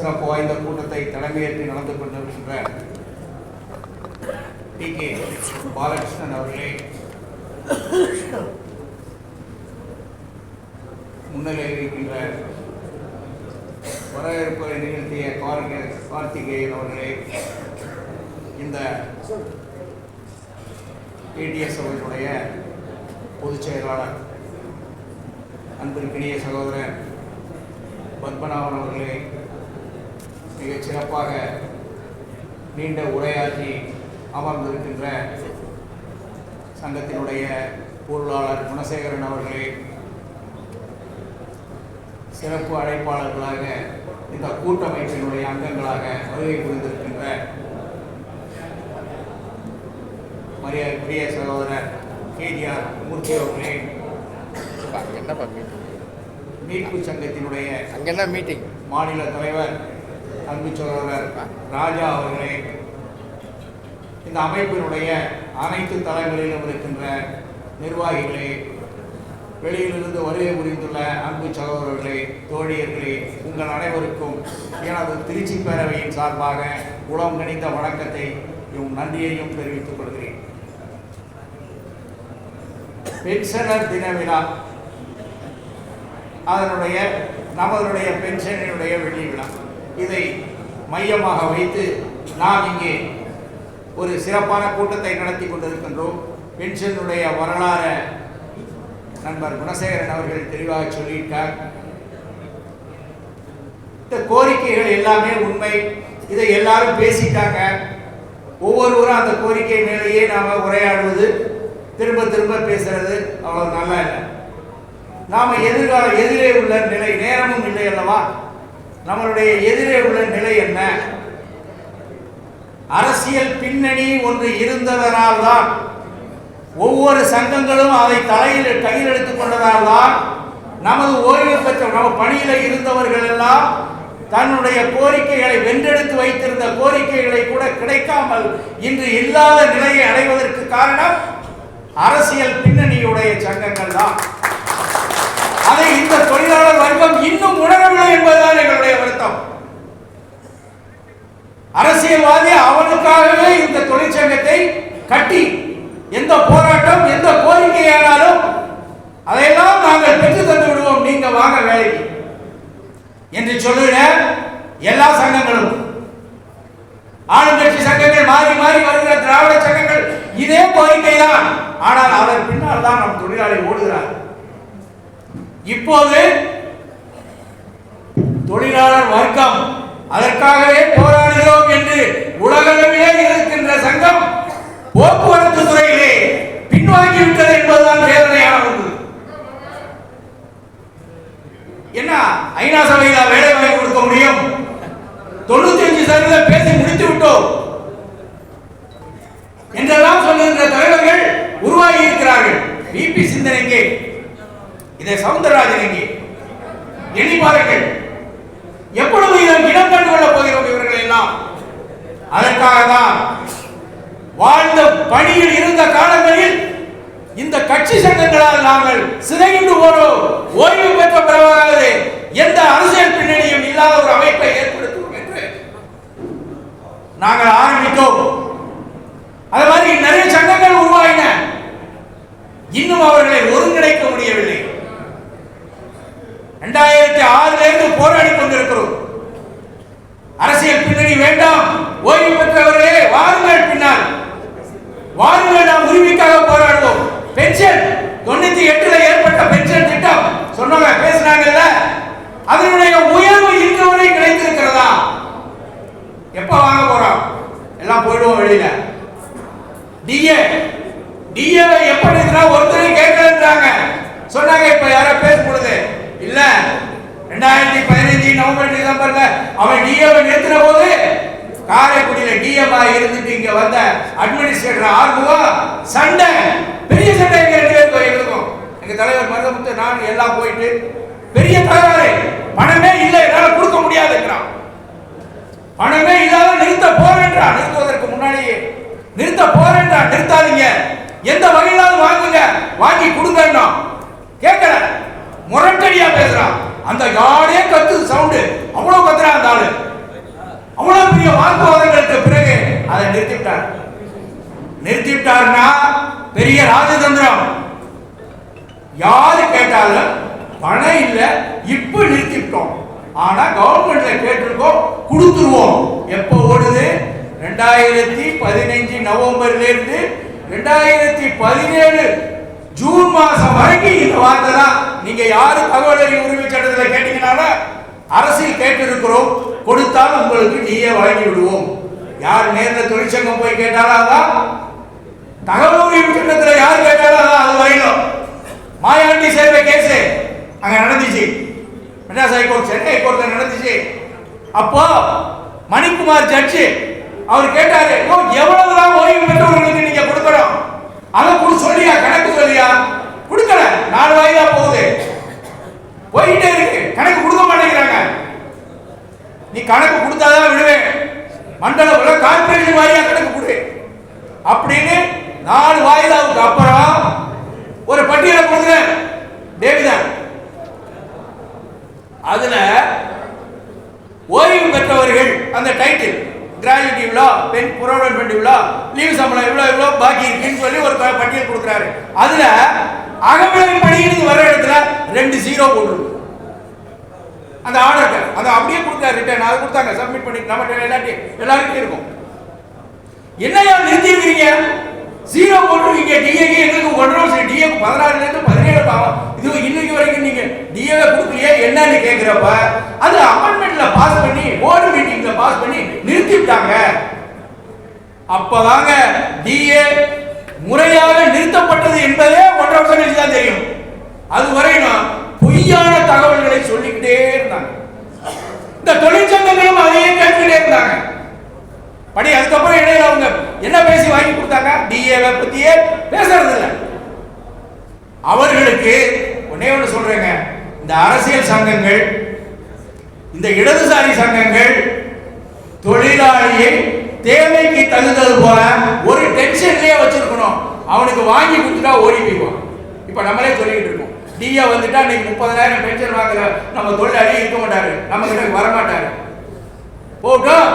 சிறப்பு வாய்ந்த கூட்டத்தை தலைமையேற்று நடந்து கொண்டிருக்கின்ற டி கே பாலகிருஷ்ணன் அவர்களே முன்னிலையில் இருக்கின்ற வரவேற்பை நிகழ்த்திய கார்கே கார்த்திகேயன் அவர்களே இந்த ஏடிஎஸ் அவர்களுடைய பொதுச் செயலாளர் அன்பிற்கினிய சகோதரர் பத்மநாபன் அவர்களே மிகச் சிறப்பாக நீண்ட உரையாற்றி அமர்ந்திருக்கின்ற சங்கத்தினுடைய பொருளாளர் குணசேகரன் அவர்களே சிறப்பு அழைப்பாளர்களாக இந்த கூட்டமைப்பினுடைய அங்கங்களாக வருகை புரிந்திருக்கின்ற மரியாதைக்குரிய சகோதரர் கேஜிஆர் மூர்த்தி அவர்களே மீட்பு சங்கத்தினுடைய மீட்டிங் மாநில தலைவர் அன்பு சகோதரர் ராஜா அவர்களே இந்த அமைப்பினுடைய அனைத்து தலைவர்களிலும் இருக்கின்ற நிர்வாகிகளே வெளியிலிருந்து வருகை புரிந்துள்ள அன்பு சகோதரர்களே தோழியர்களே உங்கள் அனைவருக்கும் எனது திருச்சி பேரவையின் சார்பாக உளம் கணிந்த வணக்கத்தையும் நன்றியையும் தெரிவித்துக் கொள்கிறேன். பென்ஷனர் தின விழா அதனுடைய நமதனுடைய பென்ஷனினுடைய வெள்ளி விழா. இதை மையமாக வைத்து நாம் இங்கே ஒரு சிறப்பான கூட்டத்தை நடத்தி கொண்டிருக்கின்றோம். பென்ஷனுடைய வரலாறு நண்பர் குணசேகரன் அவர்கள் தெளிவாக சொல்லியிருக்கார். இந்த கோரிக்கைகள் எல்லாமே உண்மை. இதை எல்லாரும் பேசிட்டாங்க. ஒவ்வொருவரும் அந்த கோரிக்கை மேலேயே நாம் உரையாடுவது திரும்ப திரும்ப பேசுறது அவ்வளவு நல்லா இல்லை. நாம எதிர்கால எதிரே உள்ள நிலை நேரமும் இல்லை அல்லவா? நம்மளுடைய எதிரே உள்ள நிலை என்ன? அரசியல் பின்னணி ஒன்று இருந்ததனால் தான் ஒவ்வொரு சங்கங்களும் அதை தலையில் கையில் எடுத்துக் கொண்டதால் தான் நமது ஓய்வு பெற்ற நம்ம பணியில் இருந்தவர்கள் எல்லாம் தன்னுடைய கோரிக்கைகளை வென்றெடுத்து வைத்திருந்த கோரிக்கைகளை கூட கிடைக்காமல் இன்று இல்லாத நிலையை அடைவதற்கு காரணம் அரசியல் பின்னணியுடைய சங்கங்கள் தான் அதை இந்த தொழிலாளர் வர்க்கம் இன்னும் உணரவில்லை என்பதுதான் எங்களுடைய வருத்தம். அரசியல்வாதி அவனுக்காகவே இந்த தொழிற்சங்கத்தை கட்டி எந்த போ எந்த கோரிக்கையானாலும் அதையெல்லாம் நாங்கள் பெற்று தந்து விடுவோம் நீங்க வாங்க வேலைக்கு என்று சொல்லுகிற எல்லா சங்கங்களும் ஆளுங்கட்சி சங்கங்கள் மாறி மாறி வருகிற திராவிட சங்கங்கள் இதே கோரிக்கை தான் ஆனால் அதன் பின்னால் தான் நம் தொழிலாளி ஓடுகிறார் இப்போது தொழிலாளர் வர்க்கம் அதற்காகவே போராடுகிறோம் என்று உலகளவிலே இருக்கின்ற சங்கம் போக்குவரத்து துறையிலே பின்வாங்கி விட்டது என்பதுதான் வேதனையான ஒன்று என்ன? ஐநா சபையில வேலை வாங்கி கொடுக்க முடியும்? தொண்ணூத்தி அஞ்சு சதவீதம் பேசி முடித்து விட்டோம். என்றெல்லாம் சொல்லுகின்ற தலைவர்கள் உருவாகி இருக்கிறார்கள். பிபி சிந்தனைக்கு இதை சவுந்தரராஜன் எங்கே எண்ணி பாருங்கள். எப்பொழுது இதன் இடம் கண்டு கொள்ளப் போகிறோம் இவர்கள் எல்லாம். அதற்காக தான் வாழ்ந்த பணியில் இருந்த காலங்களில் இந்த கட்சி சங்கங்களால் நாங்கள் சிதைந்து போனோம் ஓய்வு பெற்ற பிறகாவது எந்த அரசியல் பின்னணியும் இல்லாத ஒரு அமைப்பை ஏற்படுத்துவோம் என்று நாங்கள் ஆரம்பித்தோம் அது மாதிரி நிறைய சங்கங்கள் உருவாகின இன்னும் அவர்களை ஒருங்கிணைக்க முடியவில்லை இரண்டாயிரத்தி ஆறுல இருந்து போராடி கொண்டிருக்கிறோம் அரசியல் பின்னணி வேண்டாம் ஓய்வு பெற்றவர்களே வாருங்கள் பின்னால் வாருங்கள் நாம் உரிமைக்காக போராடுவோம் பென்ஷன் தொண்ணூத்தி எட்டுல ஏற்பட்ட பென்ஷன் திட்டம் சொன்னாங்க பேசினாங்கல்ல அதனுடைய உயர்வு இன்று வரை கிடைத்திருக்கிறதா எப்ப வாங்க போறோம் எல்லாம் போயிடுவோம் வெளியில. டிஏ டிஏ எப்படி நிறுத்தினா ஒருத்தரும் கேட்கலன்றாங்க. சொன்னாங்க இப்ப யாரோ பேச பொழுது இல்ல ரெண்டாயிரத்தி பதினைஞ்சு நவம்பர் டிசம்பர்ல அவன் டிஏவை நிறுத்தின போது காரைக்குடியில டிஎம்ஆ இருந்துட்டு இங்க வந்த அட்மினிஸ்ட்ரேட்டர் ஆர்வம் சண்டை பெரிய சண்டை எங்க ரெண்டு பேருக்கும் எங்களுக்கும். எங்க தலைவர் மருதமுத்து நான் எல்லாம் போயிட்டு பெரிய தகராறு பணமே இல்லை என்னால கொடுக்க முடியாதுங்கிறான். பணமே இல்லாத நிறுத்த போறேன்றா. நிறுத்துவதற்கு முன்னாடியே. நிறுத்த போறேன்றா. நிறுத்தாதீங்க. எந்த வகையிலாவது வாங்குங்க. வாங்கி கொடுங்கன்னா கேட்கல முரட்டடியா பேசுறான் அந்த யாரே கத்து சவுண்டு. அவ்வளவு கத்துறா அந்த ஆளு. அவ்வளவு பெரிய வாக்குவாதங்களுக்கு பிறகு அதை நிறுத்திவிட்டார். நிறுத்திவிட்டார்னா பெரிய ராஜதந்திரம். யாரு கேட்டாலும் பணம் இல்ல இப்ப நிறுத்திவிட்டோம். ஆனா கவர்மெண்ட்ல கேட்டிருக்கோம் கொடுத்துருவோம். எப்போ ஓடுது? ரெண்டாயிரத்தி பதினைஞ்சு நவம்பர்ல இருந்து ரெண்டாயிரத்தி பதினேழு ஜூன் மாசம் வரைக்கும் இந்த வார்த்தை தான். நீங்க யாரு தகவல் அறிவு உரிமை சட்டத்தில் கேட்டீங்கன்னா அரசியல் கேட்டிருக்கிறோம். கொடுத்தால் உங்களுக்கு நீயே வழங்கி விடுவோம். யார் நேர்ல தொழிற்சங்கம் போய் கேட்டாலும் அதான். தகவல் உரிமை சட்டத்தில் யார் கேட்டாலும் அதான் அது வரையிலும். மாயாண்டி சேர்ந்த கேஸ் அங்க நடந்துச்சு. மெட்ராஸ் ஹைகோர்ட் சென்னை ஹைகோர்ட்ல நடந்துச்சு. அப்போ மணிக்குமார் ஜட்ஜி அவர் கேட்டாரு "ஓ, எவ்வளவுதான் ஓய்வு பெற்றவர்களுக்கு நீங்க கொடுக்கணும்? அதை கொடு சொல்லியா கணக்கு சொல்லியா? கொடுக்கல. நாலு வாயிலா போகுது. போயிட்டே இருக்கு. கணக்கு கொடுக்க மாட்டேங்கிறாங்க. நீ கணக்கு கொடுத்தாதான் விடுவேன். மண்டல உள்ள கார்பரேஷன் வாரியா கணக்கு கொடு. அப்படின்னு நாலு வாயிலாவுக்கு அப்புறம் ஒரு பட்டியலை கொடுக்குறேன். தேவிதான் அதுல ஓய்வு பெற்றவர்கள் அந்த டைட்டில் கிராஜுவிட்டி இவ்வளோ பெண் புரோடன்மெண்ட் இவ்வளோ லீவ் சம்பளம் இவ்வளோ இவ்வளோ பாக்கி இருக்குன்னு சொல்லி ஒரு பட்டியல் கொடுக்குறாரு. அதுல அகவிலை பணியில் வர இடத்துல ரெண்டு ஜீரோ போட்டுருக்கு. அந்த ஆர்டர் அதை அப்படியே கொடுத்தாரு ரிட்டர்ன் அதை கொடுத்தாங்க சப்மிட் பண்ணி நம்ம எல்லாத்தையும் எல்லாருக்கும் இருக்கும். என்னையா நிறுத்தி இருக்கிறீங்க ஜீரோ போட்டுருக்கீங்க. டிஏக்கு எங்களுக்கு ஒன்றரை வருஷம் டிஏக்கு பதினாறுலேருந்து பதினேழு பாவம். இது இன்னைக்கு வரைக்கும் நீங்கள் டிஏவை கொடுக்கலையே என்னன்னு கேட்குறப்ப அது அமெண்ட்மெண்ட்ல பாஸ் பண்ணி போர்டு மீட்டிங்ல பாஸ் பண்ணி நிறுத்திவிட்டாங்க. அப்பதாங்க டிஏ முறையாக நிறுத்தப்பட்டது என்பதே ஒன்றரை வருஷம் கழிச்சு தான் தெரியும். அது வரையும் பொய்யான தகவல்களை சொல்லிக்கிட்டே இருந்தாங்க. இந்த தொழிற்சங்கங்களும் அதையே கேட்டுக்கிட்டே இருந்தாங்க. படி அதுக்கப்புறம் இடையில அவங்க என்ன பேசி வாங்கி கொடுத்தாங்க? டிஏவை பத்தியே பேசுறது இல்லை அவர்களுக்கு ஒன்னே ஒன்று சொல்றேங்க. இந்த அரசியல் சங்கங்கள் இந்த இடதுசாரி சங்கங்கள் தொழிலாளியை தேவைக்கு தகுந்தது போல ஒரு டென்ஷன்லயே வச்சிருக்கணும். அவனுக்கு வாங்கி கொடுத்துட்டா ஓடி போயிடுவான். இப்ப நம்மளே சொல்லிட்டு இருக்கோம். டிஏ வந்துட்டா நீ முப்பதாயிரம் பென்ஷன் வாங்குற நம்ம தொழிலாளி இருக்க மாட்டாரு. நம்ம கிட்ட வரமாட்டாரு. போட்டோம்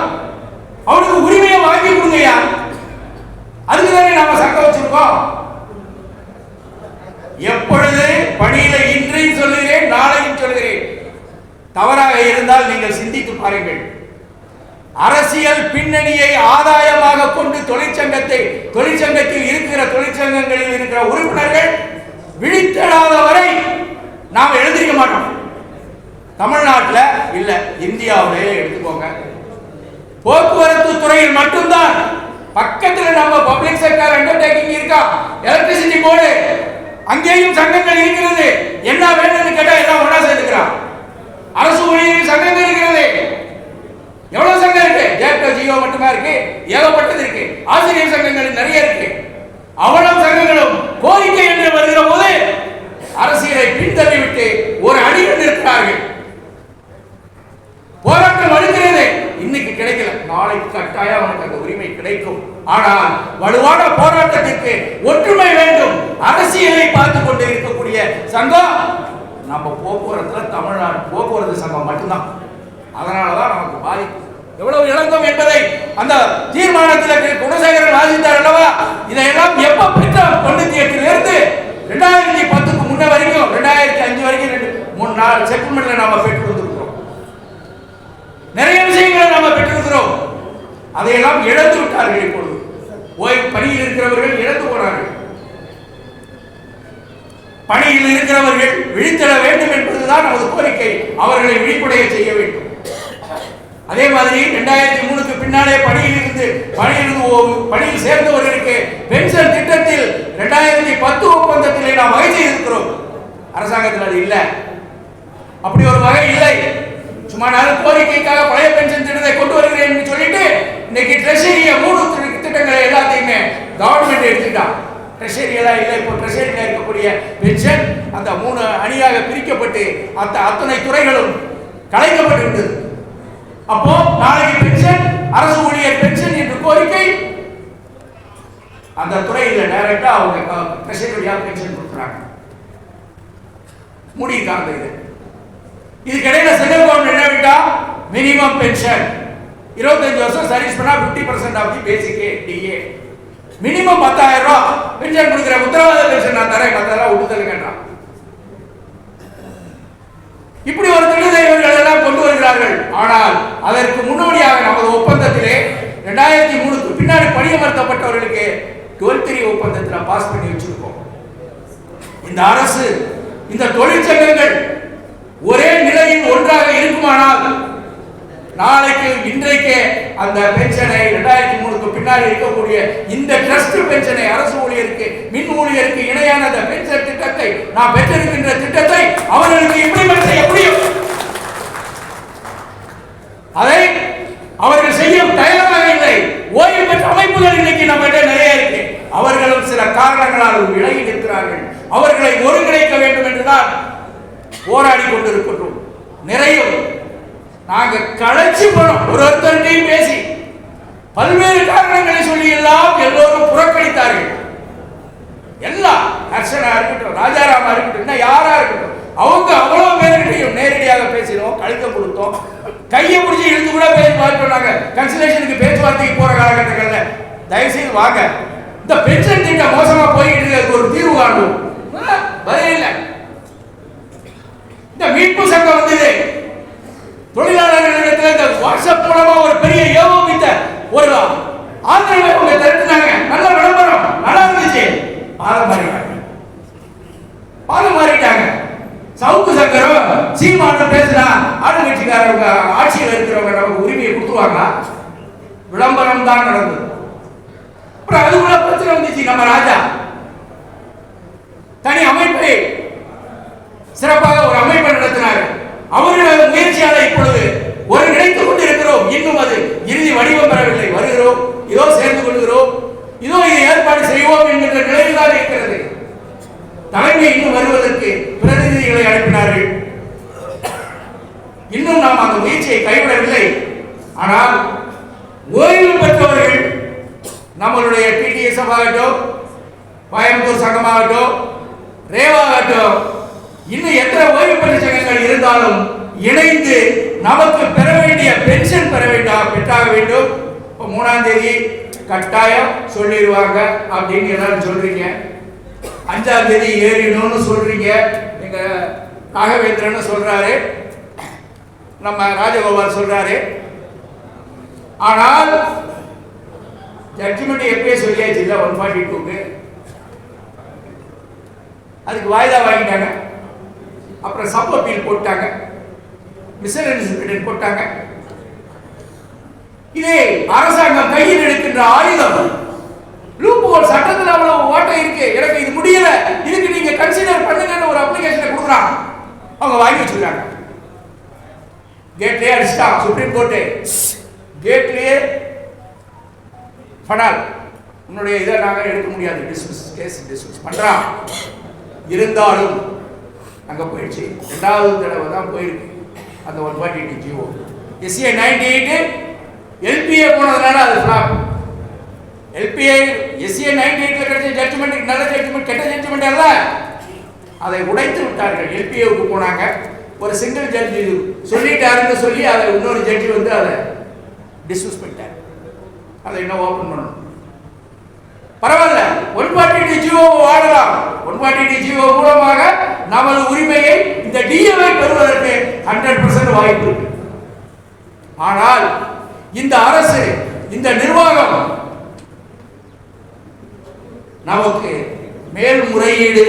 அவனுக்கு உரிமையை வாங்கி கொடுங்கய்யா. அதுக்கு தானே நாம சங்கம் வச்சிருக்கோம். எப்பொழுது பணியில இன்றையும் சொல்லுகிறேன் நாளையும் சொல்கிறேன் தவறாக இருந்தால் நீங்கள் சிந்தித்து பாருங்கள். அரசியல் பின்னணியை ஆதாயமாக கொண்டு தொழிற்சங்கத்தை தொழிற்சங்கத்தில் இருக்கிற தொழிற்சங்கங்களில் இருக்கிற உறுப்பினர்கள் விழித்தெழாத வரை நாம் எழுந்திருக்க மாட்டோம். தமிழ்நாட்டில் இல்லை இந்தியாவிலேயே எடுத்துக்கோங்க. போக்குவரத்து துறையில் மட்டும்தான். பக்கத்தில் நம்ம பப்ளிக் செக்டர் அண்டர்டேக்கிங் இருக்கா? எலக்ட்ரிசிட்டி போர்டு அங்கேயும் சங்கங்கள் இருக்கிறது. என்ன வேணும்னு கேட்டா எல்லாம் ஒன்றா சேர்த்துக்கிறான் அரசு ஊழியர்கள் சங்கங்கள் இருக்கிறது. எவ்வளவு சங்கம் இருக்கு? ஜேப்டோ ஜியோ மட்டுமா இருக்கு. ஏகப்பட்டது இருக்கு. ஆசிரியர் சங்கங்கள் நிறைய இருக்கு. அவ்வளவு சங்கங்களும் கோரிக்கை என்று வருகிற போது அரசியலை பின்தள்ளிவிட்டு ஒரு அணியில் நிற்கிறார்கள். போராட்டம் வருகிறது இன்னைக்கு கிடைக்கல. நாளைக்கு கட்டாயம் அவனுக்கு அந்த உரிமை கிடைக்கும். ஆனால் வலுவான போராட்டத்திற்கு ஒற்றுமை வேண்டும். அரசியலை பார்த்து கொண்டு இருக்கக்கூடிய சங்கம் நம்ம போக்குவரத்துல தமிழ்நாடு போக்குவரத்து சங்கம் மட்டும்தான். அதனாலதான் நமக்கு பாதிப்பு. எவ்வளவு இழந்தோம் என்பதை அந்த தீர்மானத்தில் குணசேகரன் வாசித்தார் அல்லவா? இதையெல்லாம் எப்ப பெற்றோம் தொண்ணூத்தி எட்டுல இருந்து? ரெண்டாயிரத்தி பத்துக்கு முன்ன வரைக்கும் ரெண்டாயிரத்தி அஞ்சு வரைக்கும் ரெண்டு மூணு நாலு செட்டில்மெண்ட்ல நாம பெற்று வந்திருக்கிறோம் நிறைய விஷயங்களை நாம பெற்றிருக்கிறோம். அதையெல்லாம் இழந்து விட்டார்கள் இப்பொழுது. ஓய்வு பணியில் இருக்கிறவர்கள் இழந்து போனார்கள். பணியில் இருக்கிறவர்கள் விழித்தெழ வேண்டும் என்பதுதான் நமது கோரிக்கை. அவர்களை விழிப்புடைய செய்ய வேண்டும். அதே மாதிரி ரெண்டாயிரத்தி மூணுக்கு பின்னாலே பணியில் இருந்து பணியில் பணியில் சேர்ந்தவர்களுக்கு பென்ஷன் திட்டத்தில் ரெண்டாயிரத்தி பத்து ஒப்பந்தத்திலே நாம் வகை செய்திருக்கிறோம். அரசாங்கத்தில் அது இல்லை. அப்படி ஒரு வகை இல்லை. சும்மா நான் கோரிக்கைக்காக பழைய பென்ஷன் திட்டத்தை கொண்டு வருகிறேன் சொல்லிட்டு இன்னைக்கு ட்ரெஷரிய மூணு திட்டங்களை எல்லாத்தையுமே கவர்மெண்ட் எடுத்துட்டான் ட்ரெஷரியெல்லாம் இல்லை. இப்போ ட்ரெஷரியில் இருக்கக்கூடிய பென்ஷன் அந்த மூணு அணியாக பிரிக்கப்பட்டு அந்த அத்தனை துறைகளும் கலைக்கப்பட்டு அப்போ நாளைக்கு பென்ஷன் அரசு ஊழியர் பென்ஷன் என்று கோரிக்கை அந்த துறையில் டைரக்டா அவங்க ட்ரெஷரியாக வழியாக பென்ஷன் கொடுக்குறாங்க. முடியுதான் இது. இதுக்கிடையில சென்ட்ரல் கவர்மெண்ட் என்ன விட்டா மினிமம் பென்ஷன் இருபத்தஞ்சு வருஷம் சர்வீஸ் பண்ணா fifty percent of the basic DA minimum பத்தாயிரம் ரூபா பென்ஷன் கொடுக்குற உத்தரவாத பென்ஷன் நான் தரேன் மற்றெல்லாம் விட்டுதலுங்கன்றான் இப்படி ஒரு திட்டத்தை எல்லாம் கொண்டு வருகிறார்கள். ஆனால் அதற்கு முன்னோடியாக நமது ஒப்பந்தத்திலே ரெண்டாயிரத்தி மூணுக்கு பின்னாடி பணியமர்த்தப்பட்டவர்களுக்கு டுவெல் த்ரீ ஒப்பந்தத்தில் பாஸ் பண்ணி வச்சிருக்கோம். இந்த அரசு இந்த தொழிற்சங்கங்கள் நாளைக்கு இன்றைக்கு அந்த பென்ஷனை ரெண்டாயிரத்தி மூணுக்கு பின்னாடி இருக்கக்கூடிய இந்த ட்ரஸ்ட் பென்ஷனை அரசு ஊழியருக்கு மின் ஊழியருக்கு இணையான அந்த பென்ஷன் திட்டத்தை நான் பெற்றிருக்கின்ற திட்டத்தை அவர்களுக்கு இம்ப்ளிமெண்ட் செய்ய முடியும்? அதை அவர்கள் செய்யும் தயாராக இல்லை. ஓய்வு பெற்ற அமைப்புகள் இன்னைக்கு நம்ம நிறைய இருக்கு. அவர்களும் சில காரணங்களால் விலகி நிற்கிறார்கள். அவர்களை ஒருங்கிணைக்க வேண்டும் என்றுதான் போராடி கொண்டிருக்கின்றோம். நிறைய நாங்க களைச்சு போனோம். ஒரு ஒருத்தருடையும் பேசி. பல்வேறு காரணங்களை சொல்லி எல்லாம் எல்லோரும் புறக்கணித்தார்கள். எல்லாம் ஹர்ஷனா இருக்கட்டும் ராஜாராமா இருக்கட்டும் யாரா இருக்கட்டும் அவங்க அவ்வளவு பேர்கிட்டையும் நேரடியாக பேசினோம் கழுத்த கொடுத்தோம். கையை பிடிச்சி இழுத்து கூட பேசி பண்ணாங்க கன்சலேஷனுக்கு பேச்சுவார்த்தைக்கு போற காலகட்டங்கள்ல தயவு செய்து வாங்க. இந்த பென்ஷன் திட்டம் மோசமா போய்கிட்டு இருக்கு ஒரு தீர்வு காணும் பதில் இல்லை. இந்த மீட்பு சங்கம் வந்தது. தொழிலாளர்களிடத்துல இந்த வாட்ஸ்அப் மூலமா ஒரு பெரிய ஏகோபித்த ஒரு ஆதரவை அவங்க திரட்டுனாங்க. நல்ல விளம்பரம். நல்லா இருந்துச்சு. பாலம் மாறிட்டாங்க பாலம் மாறிட்டாங்க. சவுக்கு சங்கரம் சீமான பேசினா ஆளுங்கட்சிக்காரங்க ஆட்சியில் இருக்கிறவங்க நமக்கு உரிமையை கொடுத்துருவாங்க விளம்பரம் தான் நடந்தது. அப்புறம் அதுக்குள்ள பிரச்சனை வந்துச்சு. நம்ம ராஜா தனி அமைப்பை சிறப்பாக ஒரு அமைப்பை நடத்தினார் அவர்களது முயற்சியால இப்பொழுது ஒருங்கிணைத்துக் கொண்டிருக்கிறோம் இன்னும் அது இறுதி வடிவம் பெறவில்லை வருகிறோம் இதோ சேர்ந்து கொள்கிறோம் இதோ இதை ஏற்பாடு செய்வோம் என்கின்ற நிலையில் தான் இருக்கிறது தலைமை இன்னும் வருவதற்கு பிரதிநிதிகளை அனுப்பினார்கள். இன்னும் நாம் அந்த முயற்சியை கைவிடவில்லை. ஆனால் ஓய்வு பெற்றவர்கள் நம்மளுடைய டிடிஎஸ் ஆகட்டும் கோயம்புத்தூர் சங்கமாகட்டும் ரேவாகட்டும் இன்னும் எத்தனை ஓய்வு பெற்ற சங்கங்கள் இருந்தாலும் இணைந்து நமக்கு பெற வேண்டிய பென்ஷன் பெற வேண்டாம் பெற்றாக வேண்டும். இப்போ மூணாம் தேதி கட்டாயம் சொல்லிடுவாங்க அப்படின்னு எல்லாரும் சொல்றீங்க. அஞ்சாம் தேதி ஏறிடணும்னு சொல்றீங்க. எங்க ராகவேந்திரன் சொல்றாரு. நம்ம ராஜகோபால் சொல்றாரு. ஆனால் ஜட்ஜ்மெண்ட் எப்பயே சொல்லியாச்சு? இல்லை ஒன் ஃபார்ட்டி டூக்கு அதுக்கு வாய்தா வாங்கிட்டாங்க. அப்புறம் சப் அப்பீல் போட்டாங்க. மிஸ்லன்ஸ் போட்டாங்க. இதே அரசாங்கம் கையில் எடுக்கின்ற ஆயுதம். லூப் ஹோல் சட்டத்தில் அவ்வளவு ஓட்டம் இருக்கு. எனக்கு இது முடியல. இதுக்கு நீங்க கன்சிடர் பண்ணுங்கன்னு ஒரு அப்ளிகேஷனை கொடுக்குறான் அவங்க வாங்கி வச்சிருக்காங்க. கேட்லயே அடிச்சிட்டாங்க. சுப்ரீம் கோர்ட்டு கேட்லயே ஃபனால் உன்னுடைய இதை நாங்கள் எடுக்க முடியாது. டிஸ்மிஸ் கேஸ் டிஸ்மிஸ் பண்ணுறான் இருந்தாலும் அங்கே போயிடுச்சு. ரெண்டாவது தடவை தான் போயிருக்கு. அந்த one forty eight GO SA ninety eight LPA போனதுனால அது ஃபிளாப் எல்பிஐ எஸ்ஏ நைன்டி எயிட்ல கிடைச்ச ஜட்ஜ்மெண்ட் நல்ல ஜட்ஜ்மெண்ட் கெட்ட ஜட்ஜ்மெண்ட் அல்ல. அதை உடைத்து விட்டார்கள். எல்பிஏவுக்கு போனாங்க. ஒரு சிங்கிள் ஜட்ஜி சொல்லிட்டாருன்னு சொல்லி அதை இன்னொரு ஜட்ஜி வந்து அதை டிஸ்மிஸ் பண்ணிட்டார். அதை இன்னும் ஓப்பன் பண்ணணும். பரவாயில்ல. ஒன் ஃபார்ட்டி ஜிஓ வாழலாம் ஒன் ஃபார்ட்டி ஜிஓ மூலமாக நமது உரிமையை இந்த டிஏவை பெறுவதற்கு ஹண்ட்ரட் பர்சன்ட் வாய்ப்பு இருக்கு. ஆனால் இந்த அரசு இந்த நிர்வாகம் நமக்கு மேல்முறையீடு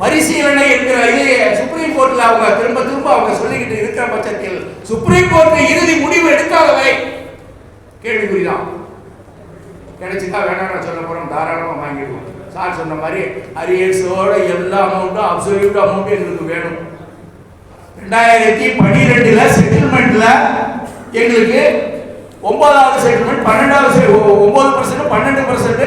பரிசீலனை என்கிற இது சுப்ரீம் கோர்ட்ல அவங்க திரும்ப திரும்ப அவங்க சொல்லிக்கிட்டு இருக்கிற பட்சத்தில் சுப்ரீம் கோர்ட் இறுதி முடிவு எடுக்காதவை கேள்விக்குறிதான். கிடைச்சிட்டா வேணாம் நான் சொல்ல போறோம். தாராளமாக வாங்கிடுவோம். சார் சொன்ன மாதிரி அரியர்ஸோட எல்லா அமௌண்ட்டும் அப்சல்யூட் அமௌண்ட் எங்களுக்கு வேணும். ரெண்டாயிரத்தி பன்னிரெண்டுல செட்டில்மெண்ட்ல எங்களுக்கு ஒன்பதாவது செட்டில்மெண்ட் பன்னெண்டாவது ஒன்பது பர்சன்ட் பன்னெண்டு பர்சன்ட்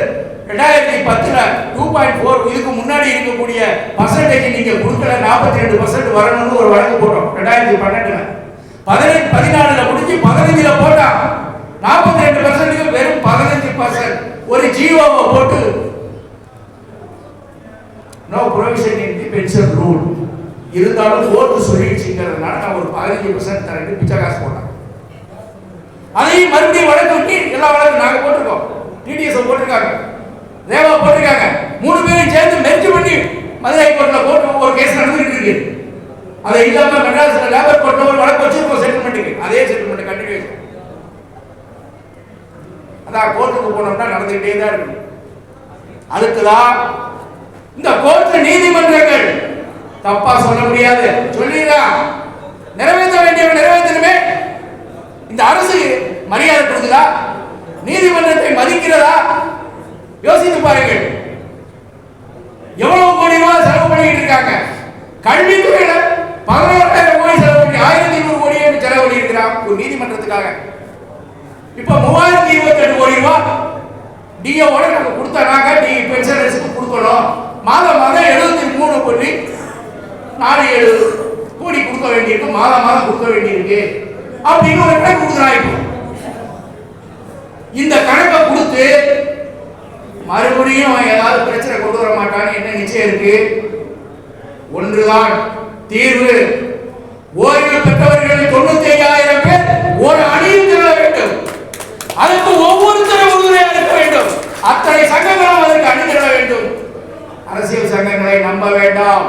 ரெண்டாயிரத்தி பத்துல டூ பாயிண்ட் ஃபோர் இதுக்கு முன்னாடி இருக்கக்கூடிய பர்சன்டேஜ் நீங்க கொடுக்கல நாற்பத்தி ரெண்டு பர்சன்ட் வரணும்னு ஒரு வழக்கு போட்டோம் ரெண்டாயிரத்தி பன்னெண்டுல. பதினெட்டு பதினாலுல முடிஞ்சு பதினஞ்சுல போட்டான் நாற்பத்தி ரெண்டு பர்சன்ட்டுக்கு வெறும் பதினஞ்சு பர்சன்ட் ஒரு ஜீவோவை போட்டு no provision in the pension rule இருந்தாலும் ஓட்டு சொல்லிடுச்சுங்கிறதுனால நான் ஒரு பதினஞ்சு பர்சன்ட் தரேன் பிச்சை காசு போட்டேன். அதையும் மறுபடியும் வழக்கு எல்லா வழக்கும் நாங்கள் போட்டிருக்கோம். டிடிஎஸ் போட்டிருக்காங்க. ரேவா போட்டிருக்காங்க. மூணு பேரும் சேர்ந்து மெர்ஜ் பண்ணி மதுரை கோர்ட்ல போட்டு ஒரு கேஸ் நடந்துகிட்டு இருக்கு. அதை இல்லாம மெட்ராஸ்ல லேபர் கோர்ட்ல ஒரு வழக்கு வச்சிருக்கோம் செட்டில்மெண்ட்டுக்கு அதே செட்டில்மெண்ட் கண்டினியூஷன் அதான் கோர்ட்டுக்கு போனோம்னா நடந்துகிட்டே தான் இருக்கு. அதுக்குதான் இந்த கோர்ட்டு நீதிமன்றங்கள். தப்பா சொல்ல முடியாது. சொல்லிடா நிறைவேற்ற வேண்டியவன் நிறைவேற்றணுமே. இந்த அரசு மரியாதை கொடுக்குதா? நீதிமன்றத்தை மதிக்கிறதா? யோசித்து பாருங்கள். எவ்வளவு கோடி ரூபாய் செலவு பண்ணிட்டு இருக்காங்க? கல்வித்துறையில பதினோராயிரம் கோடி செலவு பண்ணி ஆயிரத்தி நூறு கோடி செலவு பண்ணி இருக்கிறான் ஒரு நீதிமன்றத்துக்காக. இப்ப மூவாயிரத்தி இருபத்தி எட்டு கோடி ரூபாய் டிஓட நம்ம கொடுத்தாங்க டி பென்ஷனர்ஸ்க்கு கொடுக்கணும். மாதம் மாதம் எழுபத்தி மூணு கோடி நாலு ஏழு கோடி கொடுக்க வேண்டியிருக்கு. மாதம் மாதம் கொடுக்க வேண்டியிருக்கு. அப்படின்னு ஒரு கணக்கு கொடுக்குறான் இப்போ. இந்த மறுபடியும் அவன் ஏதாவது பிரச்சனை கொண்டு வர மாட்டான்னு என்ன நிச்சயம் இருக்கு? ஒன்றுதான். தீர்வு. ஓய்வு பெற்றவர்கள் தொண்ணூத்தி ஐயாயிரம் பேர் ஒரு அணியில் திரள வேண்டும். அதற்கு ஒவ்வொருத்தரும் உறுதுணையாக இருக்க வேண்டும். அத்தனை சங்கங்களும் அதற்கு அணிதிரள வேண்டும். அரசியல் சங்கங்களை நம்ப வேண்டாம்.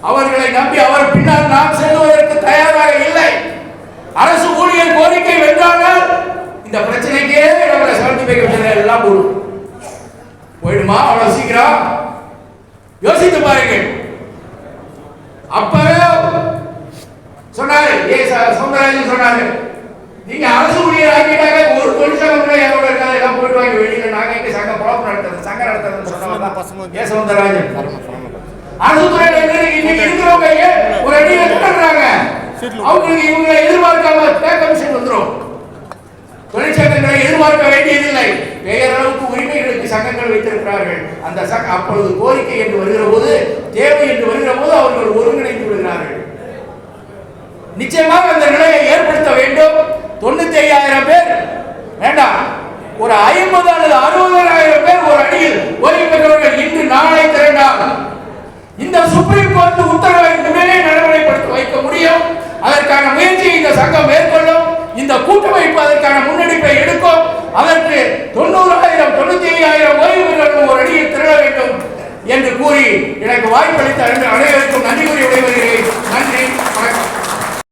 அவர்களை நம்பி அவர் பின்னால் நாம் செல்வதற்கு தயாராக இல்லை. அரசு ஊழியர் கோரிக்கை வென்றானால் இந்த பிரச்சனைக்கே நம்மளை சர்டிபிகேட் எல்லாம் போடும் போயிடுமா? அவ்வளவு சீக்கிரம். யோசித்து பாருங்கள். அப்பவே சொன்னாரு ஏ ச- சௌந்தரராஜன் சொன்னாரு நீங்க அரசு ஊழியர் ஆக்கிட்டாங்க ஒரு தொழிற்சங்கம் கூட எவ்வளவு இருக்காது. எல்லாம் போயிட்டு வாங்க வெளியில நாங்க எங்க சங்கம் குழப்பம் நடத்துறது சங்கம் நடத்துறது சொன்னவங்க ஏ வரணும் அரசு துறையில இன்னைக்கு இருக்கிறவங்க ஒரு அடியை தொடர்றாங்க அவங்களுக்கு இவங்க எதிர்பார்க்காம பே கமிஷன் வந்துரும். தொழிற்சங்கங்களை எதிர்பார்க்க வேண்டியதில்லை. பெயரளவுக்கு உரிமைகளுக்கு சங்கங்கள் வைத்திருக்கிறார்கள். அந்த சங்க அப்பொழுது கோரிக்கை என்று வருகிற போது தேவை என்று வருகிற போது அவர்கள் ஒருங்கிணைந்து விடுகிறார்கள். நிச்சயமாக அந்த நிலையை ஏற்படுத்த வேண்டும். தொண்ணூத்தி ஐயாயிரம் பேர் வேண்டாம். ஒரு ஐம்பது அல்லது அறுபதாயிரம் பேர் ஒரு அணியில் ஓய்வு பெற்றவர்கள் இன்று நாளை திரண்டால் இந்த சுப்ரீம் கோர்ட் உத்தரவை மேலே நடைமுறைப்படுத்த வைக்க முடியும். அதற்கான முயற்சியை இந்த சங்கம் மேற்கொள்ளும். இந்த கூட்டமைப்பு அதற்கான முன்னெடுப்பை எடுக்கும். அதற்கு தொண்ணூறாயிரம் தொண்ணூத்தி ஐயாயிரம் ஓய்வூதியர்களும் ஒரு அணியில் திரள வேண்டும் என்று கூறி எனக்கு வாய்ப்பளித்த அனைவருக்கும் நன்றி கூறி விடைபெறுகிறேன். நன்றி வணக்கம்.